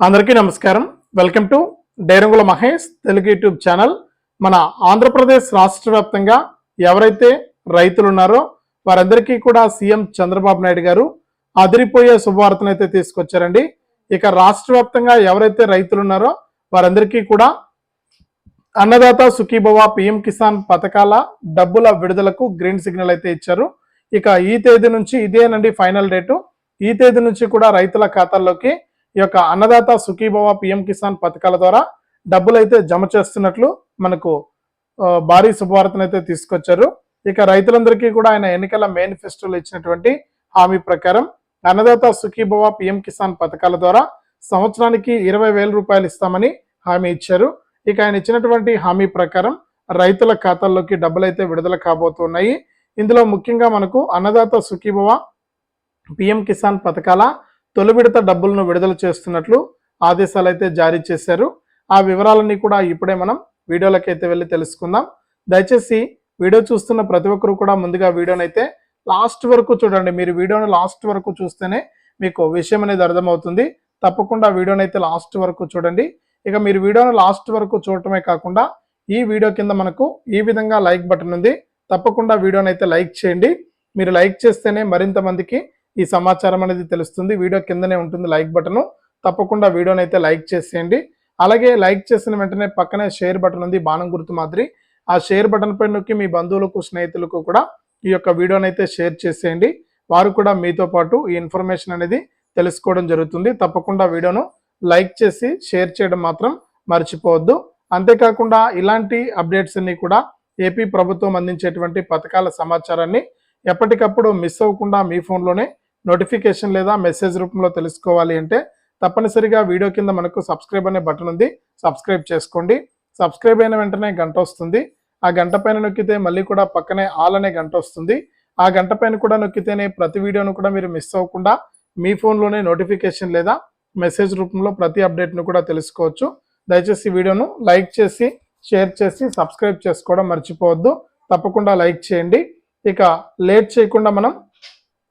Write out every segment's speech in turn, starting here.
అందరికీ నమస్కారం. Welcome to డైరంగుల Mahesh Telugu YouTube channel. మన ఆంధ్రప్రదేశ్ రాష్ట్ర వ్యాప్తంగా ఎవరైతే రైతులు ఉన్నారో వారందరికీ కూడా సీఎం చంద్రబాబు నాయుడు గారు అదిరిపోయే శుభవార్తను అయితే తీసుకొచ్చారండి. ఇక రాష్ట్ర వ్యాప్తంగా ఎవరైతే రైతులు ఉన్నారో వారందరికీ కూడా అన్నదాత సుఖీభవ పిఎం కిసాన్ పథకాల డబ్బుల విడుదలకు గ్రీన్ సిగ్నల్ అయితే ఇచ్చారు. ఇక ఈ తేదీ నుంచి ఇదేనండి ఫైనల్ డేటు. ఈ తేదీ నుంచి కూడా రైతుల ఖాతాల్లోకి ఈ యొక్క అన్నదాత సుఖీభవ పిఎం కిసాన్ పథకాల ద్వారా డబ్బులు అయితే జమ చేస్తున్నట్లు మనకు భారీ శుభవార్తను అయితే తీసుకొచ్చారు. ఇక రైతులందరికీ కూడా ఆయన ఎన్నికల మేనిఫెస్టోలో ఇచ్చినటువంటి హామీ ప్రకారం అన్నదాత సుఖీభవ పిఎం కిసాన్ పథకాల ద్వారా సంవత్సరానికి ఇరవై వేల రూపాయలు ఇస్తామని హామీ ఇచ్చారు. ఇక ఆయన ఇచ్చినటువంటి హామీ ప్రకారం రైతుల ఖాతాల్లోకి డబ్బులైతే విడుదల కాబోతున్నాయి. ఇందులో ముఖ్యంగా మనకు అన్నదాత సుఖీభవ పిఎం కిసాన్ పథకాల తొలి విడత డబ్బులను విడుదల చేస్తున్నట్లు ఆదేశాలు అయితే జారీ చేశారు. ఆ వివరాలన్నీ కూడా ఇప్పుడే మనం వీడియోలకి అయితే వెళ్ళి తెలుసుకుందాం. దయచేసి వీడియో చూస్తున్న ప్రతి ఒక్కరు కూడా ముందుగా వీడియోని అయితే లాస్ట్ వరకు చూడండి. మీరు వీడియోని లాస్ట్ వరకు చూస్తేనే మీకు విషయం అనేది అర్థమవుతుంది. తప్పకుండా వీడియోని అయితే లాస్ట్ వరకు చూడండి. ఇక మీరు వీడియోని లాస్ట్ వరకు చూడటమే కాకుండా ఈ వీడియో కింద మనకు ఈ విధంగా లైక్ బటన్ ఉంది. తప్పకుండా వీడియోని అయితే లైక్ చేయండి. మీరు లైక్ చేస్తేనే మరింత మందికి ఈ సమాచారం అనేది తెలుస్తుంది. వీడియో కిందనే ఉంటుంది లైక్ బటను. తప్పకుండా వీడియోని అయితే లైక్ చేసేయండి. అలాగే లైక్ చేసిన వెంటనే పక్కనే షేర్ బటన్ ఉంది బాణం గుర్తు మాదిరి. ఆ షేర్ బటన్ పై నొక్కి మీ బంధువులకు స్నేహితులకు కూడా ఈ యొక్క వీడియోని అయితే షేర్ చేసేయండి. వారు కూడా మీతో పాటు ఈ ఇన్ఫర్మేషన్ అనేది తెలుసుకోవడం జరుగుతుంది. తప్పకుండా వీడియోను లైక్ చేసి షేర్ చేయడం మాత్రం మర్చిపోవద్దు. అంతేకాకుండా ఇలాంటి అప్డేట్స్ అన్ని కూడా ఏపీ ప్రభుత్వం అందించేటువంటి పథకాల సమాచారాన్ని ఎప్పటికప్పుడు మిస్ అవ్వకుండా మీ ఫోన్లోనే నోటిఫికేషన్ లేదా మెసేజ్ రూపంలో తెలుసుకోవాలి అంటే తప్పనిసరిగా వీడియో కింద మనకు సబ్స్క్రైబ్ అనే బటన్ ఉంది. సబ్స్క్రైబ్ చేసుకోండి. సబ్స్క్రైబ్ అయిన వెంటనే గంట వస్తుంది. ఆ గంట పైన నొక్కితే మళ్ళీ కూడా పక్కనే ఆల్ అనే గంట వస్తుంది. ఆ గంట పైన కూడా నొక్కితేనే ప్రతి వీడియోను కూడా మీరు మిస్ అవ్వకుండా మీ ఫోన్లోనే నోటిఫికేషన్ లేదా మెసేజ్ రూపంలో ప్రతి అప్డేట్ను కూడా తెలుసుకోవచ్చు. దయచేసి వీడియోను లైక్ చేసి షేర్ చేసి సబ్స్క్రైబ్ చేసుకోవడం మర్చిపోవద్దు. తప్పకుండా లైక్ చేయండి. ఇక లేట్ చేయకుండా మనం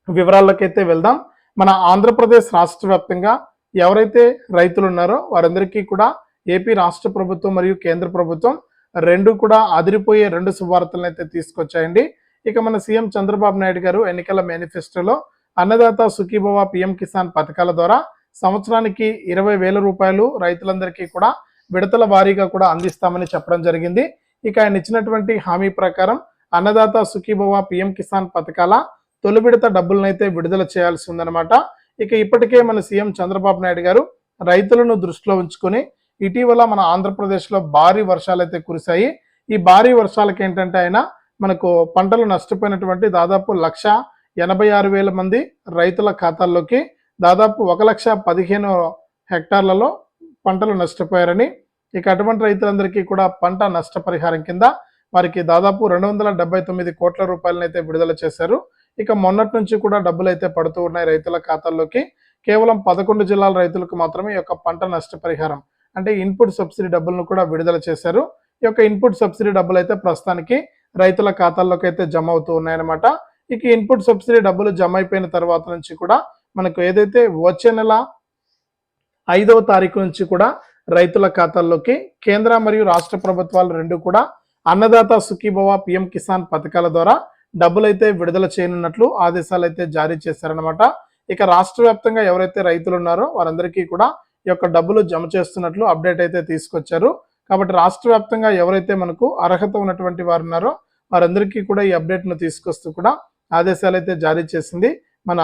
వివరాల్లోకైతే వెళ్దాం. మన ఆంధ్రప్రదేశ్ రాష్ట్ర వ్యాప్తంగా ఎవరైతే రైతులు ఉన్నారో వారందరికీ కూడా ఏపీ రాష్ట్ర ప్రభుత్వం మరియు కేంద్ర ప్రభుత్వం రెండు కూడా అదిరిపోయే రెండు శుభవార్తలను అయితే తీసుకొచ్చాయండి. ఇక మన సీఎం చంద్రబాబు నాయుడు గారు ఎన్నికల మేనిఫెస్టోలో అన్నదాత సుఖీభవ పిఎం కిసాన్ పథకాల ద్వారా సంవత్సరానికి ఇరవై వేల రూపాయలు రైతులందరికీ కూడా విడతల వారీగా కూడా అందిస్తామని చెప్పడం జరిగింది. ఇక ఆయన ఇచ్చినటువంటి హామీ ప్రకారం అన్నదాత సుఖీభవ పిఎం కిసాన్ పథకాల తొలి విడత డబ్బులనైతే విడుదల చేయాల్సి ఉందన్నమాట. ఇక ఇప్పటికే మన సీఎం చంద్రబాబు నాయుడు గారు రైతులను దృష్టిలో ఉంచుకొని ఇటీవల మన ఆంధ్రప్రదేశ్లో భారీ వర్షాలు అయితే కురిశాయి. ఈ భారీ వర్షాలకి ఏంటంటే ఆయన మనకు పంటలు నష్టపోయినటువంటి దాదాపు లక్ష ఎనభై ఆరు వేల మంది రైతుల ఖాతాల్లోకి దాదాపు ఒక లక్ష పదిహేను హెక్టార్లలో పంటలు నష్టపోయారని ఇక అటువంటి రైతులందరికీ కూడా పంట నష్టపరిహారం కింద వారికి దాదాపు రెండు వందల డెబ్బై తొమ్మిది కోట్ల రూపాయలనైతే విడుదల చేశారు. ఇక మొన్నటి నుంచి కూడా డబ్బులు అయితే పడుతూ ఉన్నాయి రైతుల ఖాతాల్లోకి. కేవలం పదకొండు జిల్లాల రైతులకు మాత్రమే ఈ యొక్క పంట నష్టపరిహారం అంటే ఇన్పుట్ సబ్సిడీ డబ్బులను కూడా విడుదల చేశారు. ఈ యొక్క ఇన్పుట్ సబ్సిడీ డబ్బులు అయితే ప్రస్తుతానికి రైతుల ఖాతాల్లోకి అయితే జమ అవుతూ ఉన్నాయన్నమాట. ఇక ఇన్పుట్ సబ్సిడీ డబ్బులు జమ అయిపోయిన తర్వాత నుంచి కూడా మనకు ఏదైతే వచ్చే నెల ఐదవ తారీఖు నుంచి కూడా రైతుల ఖాతాల్లోకి కేంద్ర మరియు రాష్ట్ర ప్రభుత్వాలు రెండు కూడా అన్నదాత సుఖీభవ పిఎం కిసాన్ పథకాల ద్వారా డబ్బులైతే విడుదల చేయనున్నట్లు ఆదేశాలు అయితే జారీ చేశారనమాట ఇక రాష్ట్ర వ్యాప్తంగా ఎవరైతే రైతులు ఉన్నారో వారందరికీ కూడా ఈ యొక్క డబ్బులు జమ చేస్తున్నట్లు అప్డేట్ అయితే తీసుకొచ్చారు. కాబట్టి రాష్ట్ర వ్యాప్తంగా ఎవరైతే మనకు అర్హత ఉన్నటువంటి వారు ఉన్నారో వారందరికీ కూడా ఈ అప్డేట్ను తీసుకొస్తూ కూడా ఆదేశాలు అయితే జారీ చేసింది మన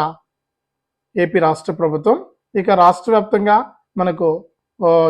ఏపీ రాష్ట్ర ప్రభుత్వం. ఇక రాష్ట్ర వ్యాప్తంగా మనకు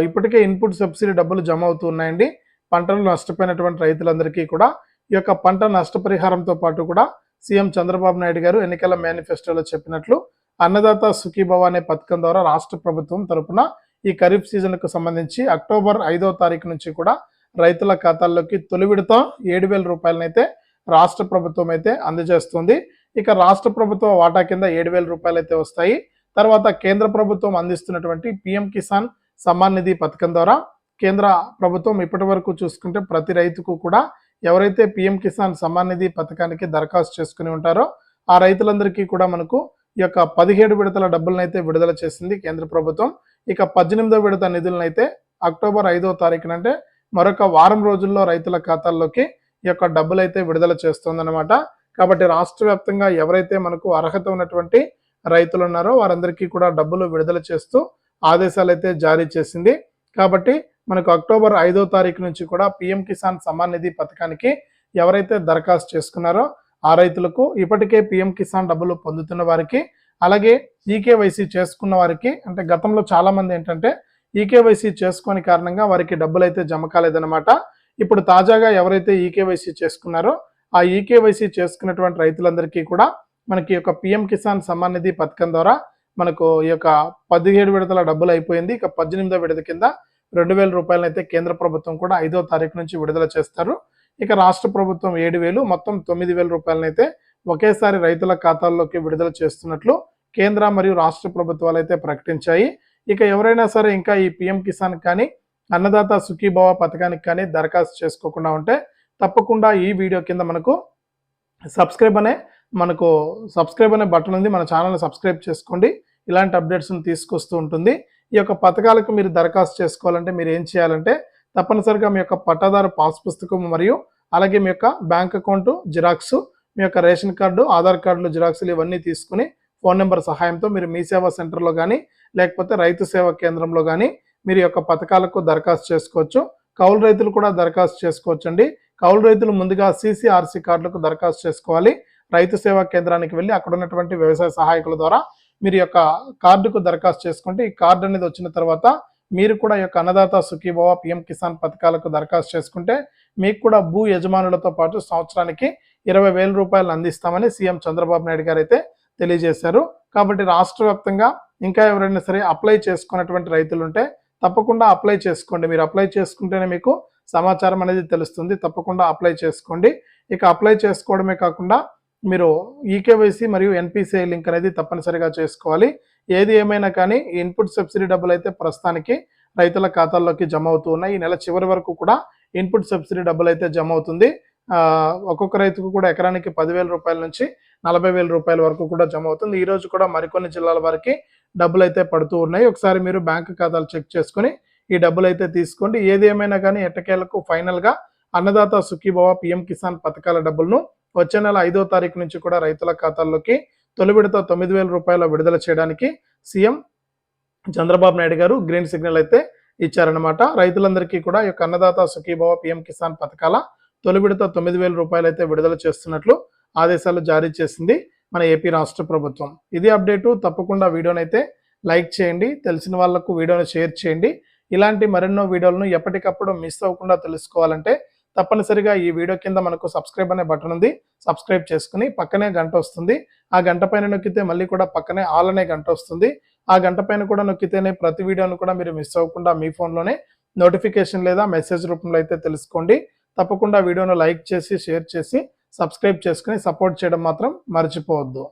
ఇప్పటికే ఇన్పుట్ సబ్సిడీ డబ్బులు జమ అవుతున్నాయండి పంటలు నష్టపోయినటువంటి రైతులందరికీ కూడా ఈ యొక్క పంట నష్టపరిహారంతో పాటు కూడా సీఎం చంద్రబాబు నాయుడు గారు ఎన్నికల మేనిఫెస్టోలో చెప్పినట్లు అన్నదాత సుఖీభవ అనే పథకం ద్వారా రాష్ట్ర ప్రభుత్వం తరపున ఈ ఖరీఫ్ సీజన్కు సంబంధించి అక్టోబర్ ఐదో తారీఖు నుంచి కూడా రైతుల ఖాతాల్లోకి తొలి విడత ఏడు వేల రూపాయలనైతే రాష్ట్ర ప్రభుత్వం అయితే అందజేస్తుంది. ఇక రాష్ట్ర ప్రభుత్వ వాటా కింద ఏడు వేల రూపాయలు అయితే వస్తాయి. తర్వాత కేంద్ర ప్రభుత్వం అందిస్తున్నటువంటి పిఎం కిసాన్ సమ్మాన్ నిధి పథకం ద్వారా కేంద్ర ప్రభుత్వం ఇప్పటి వరకు చూసుకుంటే ప్రతి రైతుకు కూడా ఎవరైతే పిఎం కిసాన్ సమ్మాన్ నిధి పథకానికి దరఖాస్తు చేసుకుని ఉంటారో ఆ రైతులందరికీ కూడా మనకు ఈ యొక్క పదిహేడు విడతల డబ్బులను అయితే విడుదల చేసింది కేంద్ర ప్రభుత్వం. ఇక పద్దెనిమిదో విడత నిధులను అయితే అక్టోబర్ ఐదో తారీఖున అంటే మరొక వారం రోజుల్లో రైతుల ఖాతాల్లోకి ఈ యొక్క డబ్బులు అయితే విడుదల చేస్తుందన్నమాట. కాబట్టి రాష్ట్ర వ్యాప్తంగా ఎవరైతే మనకు అర్హత ఉన్నటువంటి రైతులు ఉన్నారో వారందరికీ కూడా డబ్బులు విడుదల చేస్తూ ఆదేశాలు అయితే జారీ చేసింది. కాబట్టి మనకు అక్టోబర్ ఐదో తారీఖు నుంచి కూడా పిఎం కిసాన్ సమ్మాన్ నిధి పథకానికి ఎవరైతే దరఖాస్తు చేసుకున్నారో ఆ రైతులకు ఇప్పటికే పిఎం కిసాన్ డబ్బులు పొందుతున్న వారికి అలాగే ఈకేవైసీ చేసుకున్న వారికి అంటే గతంలో చాలామంది ఏంటంటే ఈకేవైసీ చేసుకోని కారణంగా వారికి డబ్బులు అయితే జమ కాలేదన్నమాట. ఇప్పుడు తాజాగా ఎవరైతే ఈకేవైసీ చేసుకున్నారో ఆ ఈకేవైసీ చేసుకున్నటువంటి రైతులందరికీ కూడా మనకి యొక్క పిఎం కిసాన్ సమ్మాన్ నిధి పథకం ద్వారా మనకు ఈ యొక్క పదిహేడు విడతల డబ్బులు అయిపోయింది. ఇక పద్దెనిమిదో విడత కింద రెండు వేల రూపాయలనైతే కేంద్ర ప్రభుత్వం కూడా ఐదో తారీఖు నుంచి విడుదల చేస్తారు. ఇక రాష్ట్ర ప్రభుత్వం ఏడు వేలు మొత్తం తొమ్మిది వేల రూపాయలనైతే ఒకేసారి రైతుల ఖాతాల్లోకి విడుదల చేస్తున్నట్లు కేంద్ర మరియు రాష్ట్ర ప్రభుత్వాలు అయితే ప్రకటించాయి. ఇక ఎవరైనా సరే ఇంకా ఈ పిఎం కిసాన్ కానీ అన్నదాత సుఖీభావ పథకానికి కానీ దరఖాస్తు చేసుకోకుండా ఉంటే తప్పకుండా ఈ వీడియో కింద మనకు సబ్స్క్రైబ్ అనే మనకు సబ్స్క్రైబ్ అనే బటన్ ఉంది. మన ఛానల్ని సబ్స్క్రైబ్ చేసుకోండి. ఇలాంటి అప్డేట్స్ని తీసుకొస్తూ ఉంటుంది. ఈ యొక్క పథకాలకు మీరు దరఖాస్తు చేసుకోవాలంటే మీరు ఏం చేయాలంటే తప్పనిసరిగా మీ యొక్క పట్టాదారు పాస్ పుస్తకం మరియు అలాగే మీ యొక్క బ్యాంక్ అకౌంట్ జిరాక్స్ మీ యొక్క రేషన్ కార్డు ఆధార్ కార్డులు జిరాక్స్లు ఇవన్నీ తీసుకుని ఫోన్ నెంబర్ సహాయంతో మీరు మీ సేవా సెంటర్లో కానీ లేకపోతే రైతు సేవా కేంద్రంలో కానీ మీరు యొక్క పథకాలకు దరఖాస్తు చేసుకోవచ్చు. కౌలు రైతులు కూడా దరఖాస్తు చేసుకోవచ్చు అండి కౌలు రైతులు ముందుగా సీసీఆర్సీ కార్డులకు దరఖాస్తు చేసుకోవాలి. రైతు సేవా కేంద్రానికి వెళ్ళి అక్కడ ఉన్నటువంటి వ్యవసాయ సహాయకుల ద్వారా మీరు యొక్క కార్డుకు దరఖాస్తు చేసుకుంటే ఈ కార్డు అనేది వచ్చిన తర్వాత మీరు కూడా యొక్క అన్నదాత సుఖీభవ పిఎం కిసాన్ పథకాలకు దరఖాస్తు చేసుకుంటే మీకు కూడా భూ యజమానులతో పాటు సంవత్సరానికి ఇరవై వేల రూపాయలు అందిస్తామని సీఎం చంద్రబాబు నాయుడు గారు అయితే తెలియజేశారు. కాబట్టి రాష్ట్ర వ్యాప్తంగా ఇంకా ఎవరైనా సరే అప్లై చేసుకున్నటువంటి రైతులు ఉంటే తప్పకుండా అప్లై చేసుకోండి. మీరు అప్లై చేసుకుంటేనే మీకు సమాచారం అనేది తెలుస్తుంది. తప్పకుండా అప్లై చేసుకోండి. ఇక అప్లై చేసుకోవడమే కాకుండా మీరు ఈకేవైసీ మరియు ఎన్పిసిఐ లింక్ అనేది తప్పనిసరిగా చేసుకోవాలి. ఏది ఏమైనా కానీ ఇన్పుట్ సబ్సిడీ డబ్బులు అయితే ప్రస్తుతానికి రైతుల ఖాతాల్లోకి జమ అవుతూ ఉన్నాయి. ఈ నెల చివరి వరకు కూడా ఇన్పుట్ సబ్సిడీ డబ్బులు అయితే జమ అవుతుంది. ఒక్కొక్క రైతుకు కూడా ఎకరానికి పదివేల రూపాయల నుంచి నలభై వేల రూపాయల వరకు కూడా జమ అవుతుంది. ఈ రోజు కూడా మరికొన్ని జిల్లాల వారికి డబ్బులు అయితే పడుతూ ఉన్నాయి. ఒకసారి మీరు బ్యాంకు ఖాతాలు చెక్ చేసుకుని ఈ డబ్బులు అయితే తీసుకోండి. ఏది ఏమైనా కానీ ఎట్టకేలకు ఫైనల్గా అన్నదాత సుఖీభవ పిఎం కిసాన్ పథకాల డబ్బులను వచ్చే నెల ఐదో తారీఖు నుంచి కూడా రైతుల ఖాతాల్లోకి తొలి విడత తొమ్మిది వేల రూపాయల విడుదల చేయడానికి సీఎం చంద్రబాబు నాయుడు గారు గ్రీన్ సిగ్నల్ అయితే ఇచ్చారనమాట రైతులందరికీ కూడా ఈ యొక్క అన్నదాత సుఖీభావ పిఎం కిసాన్ పథకాల తొలి విడత తొమ్మిది వేల రూపాయలు అయితే విడుదల చేస్తున్నట్లు ఆదేశాలు జారీ చేసింది మన ఏపీ రాష్ట్ర ప్రభుత్వం. ఇది అప్డేటు. తప్పకుండా వీడియోనైతే లైక్ చేయండి. తెలిసిన వాళ్ళకు వీడియోని షేర్ చేయండి. ఇలాంటి మరెన్నో వీడియోలను ఎప్పటికప్పుడు మిస్ అవ్వకుండా తెలుసుకోవాలంటే తప్పనిసరిగా ఈ వీడియో కింద మనకు సబ్స్క్రైబ్ అనే బటన్ ఉంది. సబ్స్క్రైబ్ చేసుకుని పక్కనే గంట వస్తుంది. ఆ గంట పైన నొక్కితే మళ్ళీ కూడా పక్కనే ఆల్ అనే గంట వస్తుంది. ఆ గంట పైన కూడా నొక్కితేనే ప్రతి వీడియోను కూడా మీరు మిస్ అవ్వకుండా మీ ఫోన్లోనే నోటిఫికేషన్ లేదా మెసేజ్ రూపంలో అయితే తెలుసుకోండి. తప్పకుండా వీడియోను లైక్ చేసి షేర్ చేసి సబ్స్క్రైబ్ చేసుకుని సపోర్ట్ చేయడం మాత్రం మర్చిపోవద్దు.